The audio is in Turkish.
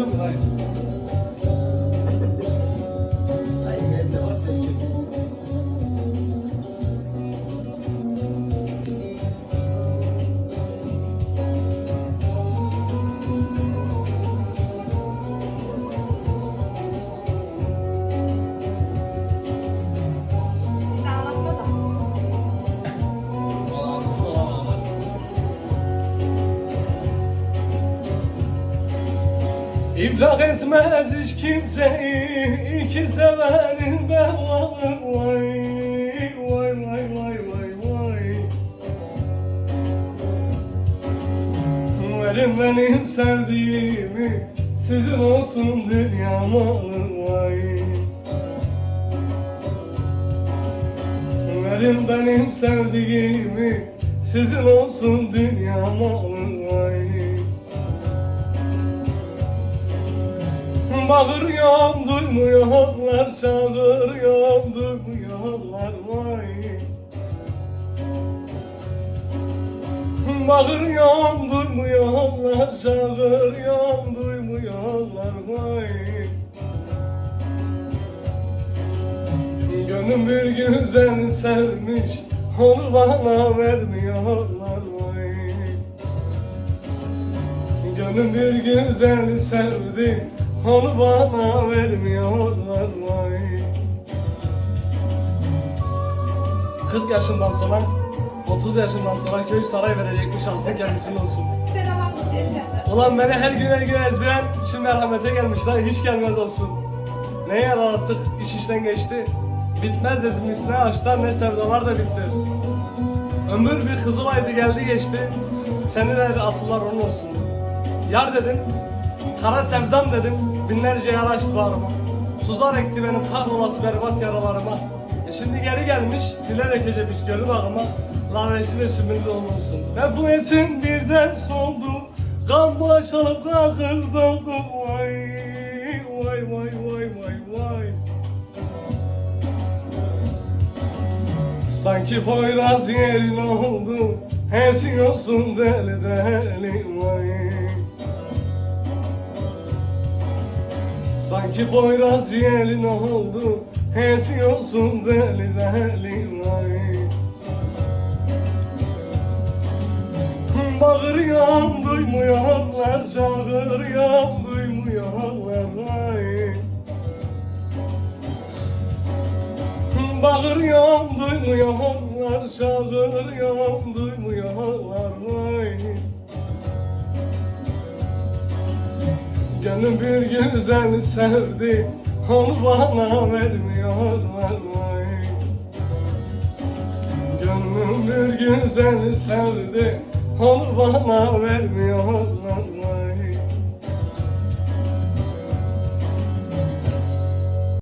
丈夫ない。İblak etmez hiç kimseyi iki severim ben. Vay vay vay vay vay vay vay. Verin benim sevdiğimi sizin olsun dünya malı vay. Verin benim sevdiğimi sizin olsun dünya malı vay Bağırıyorum duymuyorlar, çağırıyorum duymuyorlar vay. Bağırıyorum duymuyorlar, çağırıyorum duymuyorlar vay. Gönlüm bir güzel sevmiş, onu bana vermiyorlar vay. Gönlüm bir güzel sevdi Onu bana vermiyorlar vay 40 yaşından sonra 30 yaşından sonra köy saray verecekmiş şansın kendisinin olsun. Sen alamaz yaşadı. Ulan beni her gün her gün ezdiren şimdi merhamete gelmişler hiç gelmez olsun. Ne yarar artık iş işten geçti. Bitmez dedim üstüne açlar ne sevdalar da bitti. Ömür bir kızılaydı geldi geçti. Seneler asıllar onun olsun. Yar dedim, kara sevdam dedim. Binlerce yara açtı bağrıma. Tuzlar ekti benim kahrolası berbat yaralarıma. E şimdi geri gelmiş, bilerek ecemiş gönül bağıma. Lanesi ve. Ve bu etim birden soldu. Kan boşalıp kahır doldu. Vay, vay, vay, vay, vay, vay. Sanki Poyraz yerin oldu Esiyorsun deli deli vay Sanki Poyraz yerin oldu? Esiyorsun deli deli vay. Bağırıyorum duymuyorlar Çağırıyorum duymuyorlar vay. Bağırıyorum duymuyorlar, çağırıyorum duymuyorlar vay Gönlüm bir güzel sevdi, onu bana vermiyorlar vay. Gönlüm bir güzel sevdi, onu bana vermiyorlar vay